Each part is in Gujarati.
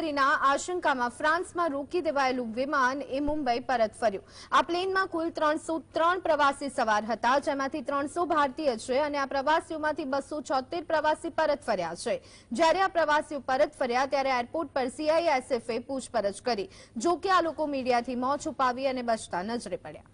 તસ્કરીના આશંકામાં ફ્રાન્સમાં રોકી દેવાયેલું વિમાન એ મુંબઈ પરત ફર્યું. આ પ્લેનમાં કુલ ત્રણસો ત્રણ પ્રવાસી સવાર હતા, જેમાંથી ત્રણસો ભારતીય છે અને આ પ્રવાસીઓમાંથી બસો પ્રવાસી પરત ફર્યા છે. જ્યારે આ પ્રવાસીઓ પરત ફર્યા, ત્યારે એરપોર્ટ પર સીઆઈએસએફએ પૂછપરછ કરી. જો કે આ લોકો મીડિયાથી મોં છુપાવી અને બચતા નજરે પડ્યા.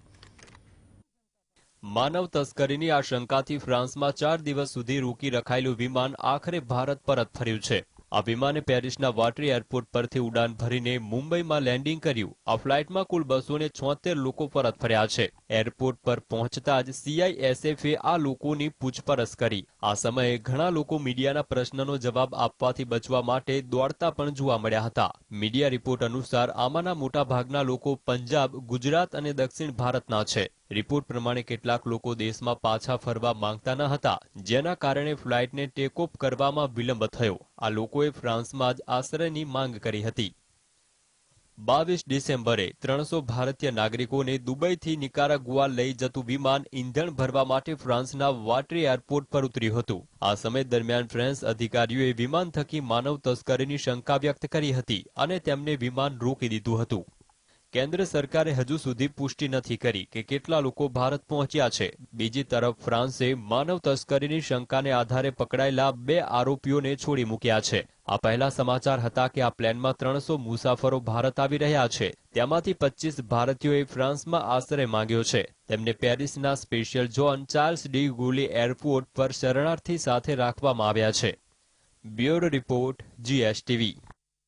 માનવ તસ્કરીની આશંકાથી ફ્રાન્સમાં ચાર દિવસ સુધી રોકી રખાયેલું વિમાન આખરે ભારત પરત ફર્યું છે. આ વિમાને પેરિસના વાટરી એરપોર્ટ પરથી ઉડાન ભરીને મુંબઈમાં લેન્ડિંગ કર્યું. આ ફ્લાઇટમાં કુલ બસો ને છોતેર લોકો પરત ફર્યા છે. એરપોર્ટ પર પહોંચતા જ સીઆઈએસએફે આ લોકોની પૂછપરછ કરી. આ સમયે ઘણા લોકો મીડિયાના પ્રશ્નનો જવાબ આપવાથી બચવા માટે દોડતા પણ જોવા મળ્યા હતા. મીડિયા રિપોર્ટ અનુસાર આમાંના મોટાભાગના લોકો પંજાબ, ગુજરાત અને દક્ષિણ ભારતના છે. રિપોર્ટ પ્રમાણે કેટલાક લોકો દેશમાં પાછા ફરવા માંગતા ન હતા, જેના કારણે ફ્લાઇટને ટેકઓફ કરવામાં વિલંબ થયો. આ લોકોએ ફ્રાન્સમાં જ આશ્રયની માંગ કરી હતી. બાવીસ ડિસેમ્બરે ત્રણસો ભારતીય નાગરિકોને દુબઈથી નિકારાગુઆ લઈ જતું વિમાન ઇંધણ ભરવા માટે ફ્રાન્સના વાટરી એરપોર્ટ પર ઉતર્યું હતું. આ સમય દરમિયાન ફ્રાન્સ અધિકારીઓએ વિમાન થકી માનવ તસ્કરીની શંકા વ્યક્ત કરી હતી અને તેમને વિમાન રોકી દીધું હતું. કેન્દ્ર સરકારે હજુ સુધી પુષ્ટિ નથી કરી કે કેટલા લોકો ભારત પહોંચ્યા છે. બીજી તરફ ફ્રાન્સે માનવ તસ્કરીની શંકાને આધારે પકડાયેલા બે આરોપીઓને છોડી મૂક્યા છે. આ પહેલા સમાચાર હતા કે આ પ્લેનમાં ત્રણસો મુસાફરો ભારત આવી રહ્યા છે. તેમાંથી પચીસ ભારતીયોએ ફ્રાન્સમાં આશ્રય માંગ્યો છે. તેમને પેરિસના special zone Charles de Gaulle airport પર શરણાર્થી સાથે રાખવામાં આવ્યા છે. Bureau report, GSTV.